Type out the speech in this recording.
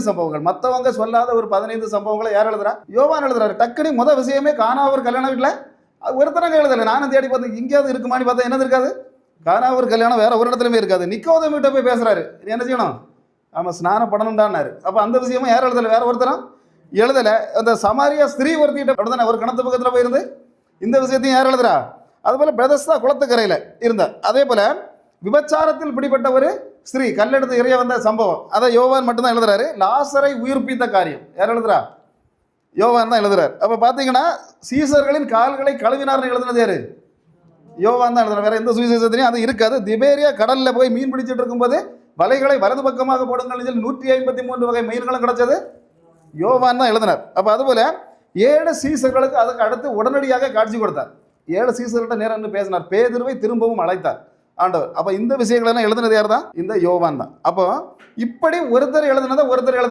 சம்பவங்கள். மற்றவங்க சொல்லாத ஒரு பதினைந்து சம்பவங்களை யார் எழுதுறா? யோவான் எழுதுறாரு. டக்குனு முத விஷயமே காணாவர் கல்யாண வீட்டில் ஒருத்தனங்க எழுதலை. நானும் தேடி பார்த்தேன் இங்கேயாவது இருக்குமான்னு பார்த்தா என்னது இருக்காது? காணாவர் கல்யாணம் வேற ஒரு இடத்துலையுமே இருக்காது. நிக்கோதம் கிட்ட போய் பேசுறாரு. நீ என்ன செய்யணும்? ஆமாம் ஸ்நானம் பண்ணணும்டான்னாரு. அப்போ அந்த விஷயமும் யார் எழுதலை? வேற ஒருத்தரும் எழுதலை. அந்த சமாரியா ஸ்திரீ ஒருத்திட்ட அப்படிதானே ஒரு கிணத்து பக்கத்தில் போயிருந்து இந்த விஷயத்தையும் யார் எழுதுறா? அதுபோல் பிரதஸ்தா குளத்துக்கரையில் இருந்தார். அதே போல் விபச்சாரத்தில் பிடிப்பட்ட ஒரு ஸ்திரீ கல்லெடுத்து இறைய வந்த சம்பவம். அதை யோவான் மட்டும்தான் எழுதுறாரு. லாசரை உயிர்ப்பித்த காரியம். யார் எழுதுறா? யோவான் தான் எழுதுறாரு. அப்போ பார்த்தீங்கன்னா சீசர்களின் கால்களை கழுவினார்னு எழுதுனது யாரு? யோவான் தான் எழுதுறாரு. வேற எந்த சுவிசேஷத்திலையும் அது இருக்காது. திபேரியா கடலில் போய் மீன் பிடிச்சிட்டு இருக்கும்போது வலைகளை வலது பக்கமாக போடுங்கள். சொல்லி நூற்றி ஐம்பத்தி மூன்று வகை மீன்களும் கிடைச்சது. யோவான் தான் எழுதினார் அப்போ அதுபோல் ஏழு சீசர்களுக்கு அதுக்கு அடுத்து உடனடியாக காட்சி கொடுத்தார். ஏழு சீசர்கிட்ட நேரம் பேசினார். பேதிருவை திரும்பவும் அழைத்தார். ஆண்டவர். அப்போ இந்த விஷயங்கள் எல்லாம் எழுதுனது யார் தான் இந்த யோவான் தான். அப்போ இப்படி ஒருத்தர் எழுதுனதை ஒருத்தர் எழுது